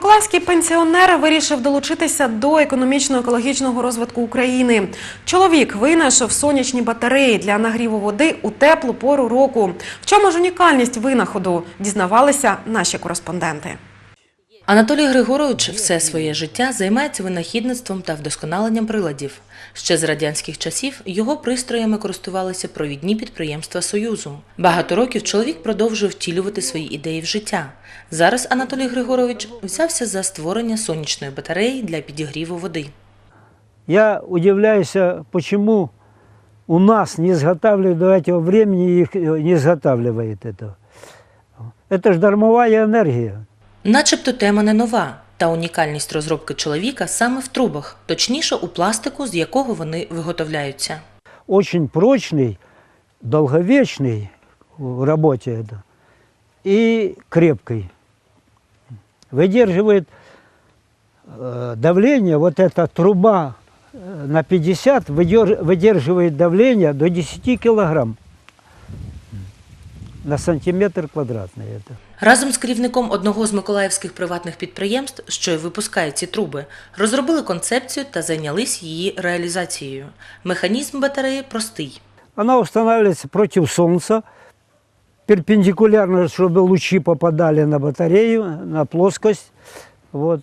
Миколаївський пенсіонер вирішив долучитися до економічно-екологічного розвитку України. Чоловік винайшов сонячні батареї для нагріву води у теплу пору року. В чому ж унікальність винаходу? Дізнавалися наші кореспонденти. Анатолій Григорович все своє життя займається винахідництвом та вдосконаленням приладів. Ще з радянських часів його пристроями користувалися провідні підприємства Союзу. Багато років чоловік продовжує втілювати свої ідеї в життя. Зараз Анатолій Григорович взявся за створення сонячної батареї для підігріву води. Я удивляюсь, а почему у нас не изготавливают до этого времени, их э, не изготавливает этого. Это же дармовая энергия. Начебто тема не нова, та унікальність розробки чоловіка саме в трубах, точніше у пластику, з якого вони виготовляються. Очень прочный, долговечный в работе это и крепкий. Выдерживает э, давление, вот эта труба э, на 50 выдер- выдерживает давление до 10 килограмм на сантиметр квадратный это. Разом з керівником одного з миколаївських приватних підприємств, що й випускає ці труби, розробили концепцію та зайнялись її реалізацією. Механізм батареї простий. Она устанавливается против солнца, перпендикулярно, чтобы лучи попадали на батарею, на плоскость. Вот.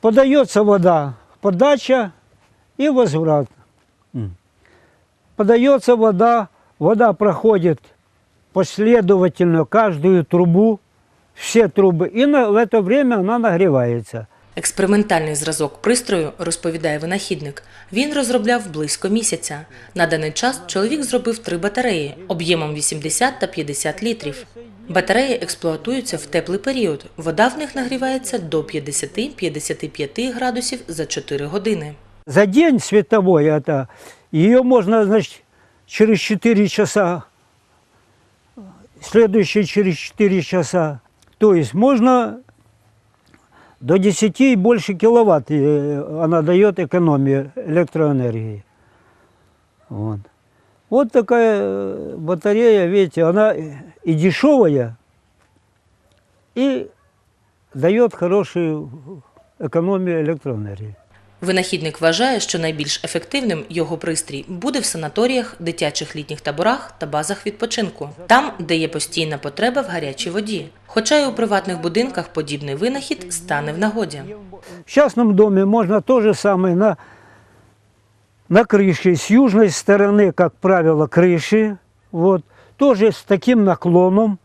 Подается вода, подача и возврат. М. Подается вода, вода проходит последовательно каждую трубу, все трубы, и на, в это время она нагревается. Експериментальний зразок пристрою, розповідає винахідник, він розробляв близько місяця. На даний час чоловік зробив три батареї об'ємом 80 та 50 літрів. Батареї експлуатуються в теплий період. Вода в них нагрівається до 50-55 градусів за 4 години. За день световой это, ее можно, значит, через 4 часа, следующие через 4 часа. То есть можно до 10 и больше киловатт э, она дает экономию электроэнергии. Вот. Вот такая э, батарея, видите, она и дешевая, и дает хорошую экономию электроэнергии. Винахідник вважає, що найбільш ефективним його пристрій буде в санаторіях, дитячих літніх таборах та базах відпочинку, там, де є постійна потреба в гарячій воді. Хоча й у приватних будинках подібний винахід стане в нагоді. В частном доме можно то же самое на, на крыше, с южной стороны, как правило, крыши, вот, тоже с таким наклоном,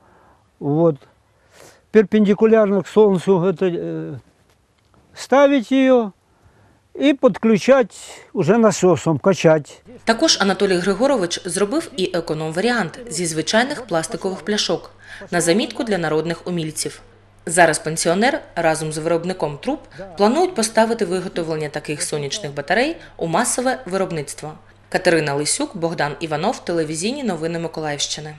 вот, перпендикулярно к солнцу, это, э, ставить ее и подключать уже насосом, качать. Також Анатолій Григорович зробив і економ-варіант зі звичайних пластикових пляшок на замітку для народних умільців. Зараз пенсіонер разом з виробником труб планують поставити виготовлення таких сонячних батарей у масове виробництво. Катерина Лисюк, Богдан Іванов, телевізійні новини Миколаївщини.